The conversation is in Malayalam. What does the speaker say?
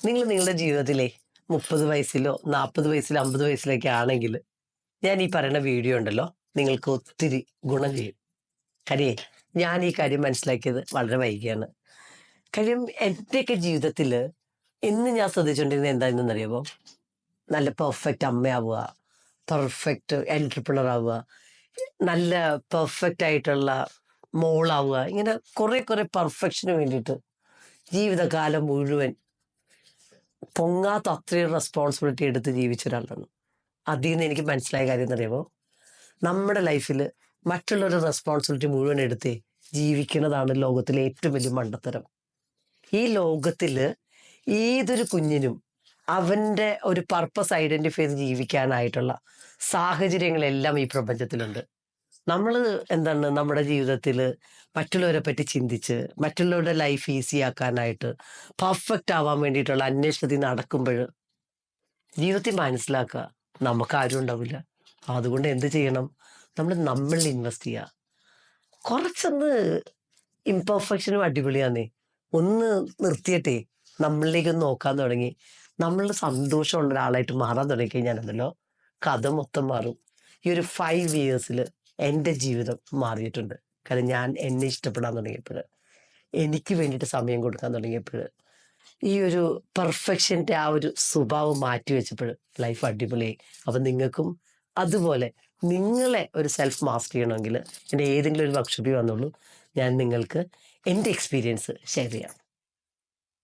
നിങ്ങൾ നിങ്ങളുടെ ജീവിതത്തിലെ മുപ്പത് വയസ്സിലോ നാൽപ്പത് വയസ്സിലോ അമ്പത് വയസ്സിലൊക്കെ ആണെങ്കിൽ ഞാൻ ഈ പറയുന്ന വീഡിയോ ഉണ്ടല്ലോ നിങ്ങൾക്ക് ഒത്തിരി ഗുണം ചെയ്യും. കാര്യേ ഞാൻ ഈ കാര്യം മനസ്സിലാക്കിയത് വളരെ വൈകിയാണ്. കാര്യം എന്റെയൊക്കെ ജീവിതത്തിൽ ഇന്ന് ഞാൻ ശ്രദ്ധിച്ചുകൊണ്ടിരുന്നത് എന്താണെന്നറിയാമോ നല്ല പെർഫെക്റ്റ് അമ്മയാവുക പെർഫെക്റ്റ് എന്റർപ്രണർ ആവുക നല്ല പെർഫെക്റ്റ് ആയിട്ടുള്ള മോളാവുക ഇങ്ങനെ കുറേ കുറേ പെർഫെക്ഷന് വേണ്ടിയിട്ട് ജീവിതകാലം മുഴുവൻ പൊങ്ങാത്ത അത്രയും റെസ്പോൺസിബിലിറ്റി എടുത്ത് ജീവിച്ച ഒരാളാണ്. അതിൽ നിന്ന് എനിക്ക് മനസ്സിലായ കാര്യം എന്നറിയാമോ നമ്മുടെ ലൈഫിൽ മറ്റുള്ളവരുടെ റെസ്പോൺസിബിലിറ്റി മുഴുവൻ എടുത്ത് ജീവിക്കുന്നതാണ് ലോകത്തിലെ ഏറ്റവും വലിയ മണ്ടത്തരം. ഈ ലോകത്തിൽ ഏതൊരു കുഞ്ഞിനും അവന്റെ ഒരു പർപ്പസ് ഐഡന്റിഫൈ ചെയ്ത് ജീവിക്കാനായിട്ടുള്ള സാഹചര്യങ്ങളെല്ലാം ഈ പ്രപഞ്ചത്തിലുണ്ട്. നമ്മൾ എന്താണ് നമ്മുടെ ജീവിതത്തിൽ മറ്റുള്ളവരെ പറ്റി ചിന്തിച്ച് മറ്റുള്ളവരുടെ ലൈഫ് ഈസി ആക്കാനായിട്ട് പെർഫെക്റ്റ് ആവാൻ വേണ്ടിയിട്ടുള്ള അന്വേഷണത്തിൽ നടക്കുമ്പോൾ ജീവിതത്തിൽ മനസ്സിലാക്കുക നമുക്ക് ആരും ഉണ്ടാവില്ല. അതുകൊണ്ട് എന്ത് ചെയ്യണം? നമ്മൾ നമ്മളിൽ ഇൻവെസ്റ്റ് ചെയ്യുക. കുറച്ചൊന്ന് ഇംപെർഫെക്ഷനും അടിപൊളിയാന്നേ. ഒന്ന് നിർത്തിയിട്ടേ നമ്മളിലേക്ക് നോക്കാൻ തുടങ്ങി. നമ്മൾ സന്തോഷമുള്ള ഒരാളായിട്ട് മാറാൻ തുടങ്ങി കഴിഞ്ഞാലുണ്ടല്ലോ കഥ മൊത്തം മാറും. ഈ ഒരു ഫൈവ് ഇയേഴ്സിൽ എന്റെ ജീവിതം മാറിയിട്ടുണ്ട്. കാരണം ഞാൻ എന്നെ ഇഷ്ടപ്പെടാൻ തുടങ്ങിയപ്പോൾ എനിക്ക് വേണ്ടിയിട്ട് സമയം കൊടുക്കാൻ തുടങ്ങിയപ്പോൾ ഈ ഒരു പെർഫെക്ഷന്റെ ആ ഒരു സ്വഭാവം മാറ്റി വെച്ചപ്പോൾ ലൈഫ് അടിപൊളിയായി. അപ്പം നിങ്ങൾക്കും അതുപോലെ നിങ്ങളെ ഒരു സെൽഫ് മാസ്റ്റർ ചെയ്യണമെങ്കിൽ എന്റെ ഏതെങ്കിലും ഒരു വർക്ക്ഷോപ്പിൽ വന്നോളൂ. ഞാൻ നിങ്ങൾക്ക് എന്റെ എക്സ്പീരിയൻസ് ഷെയർ ചെയ്യാം.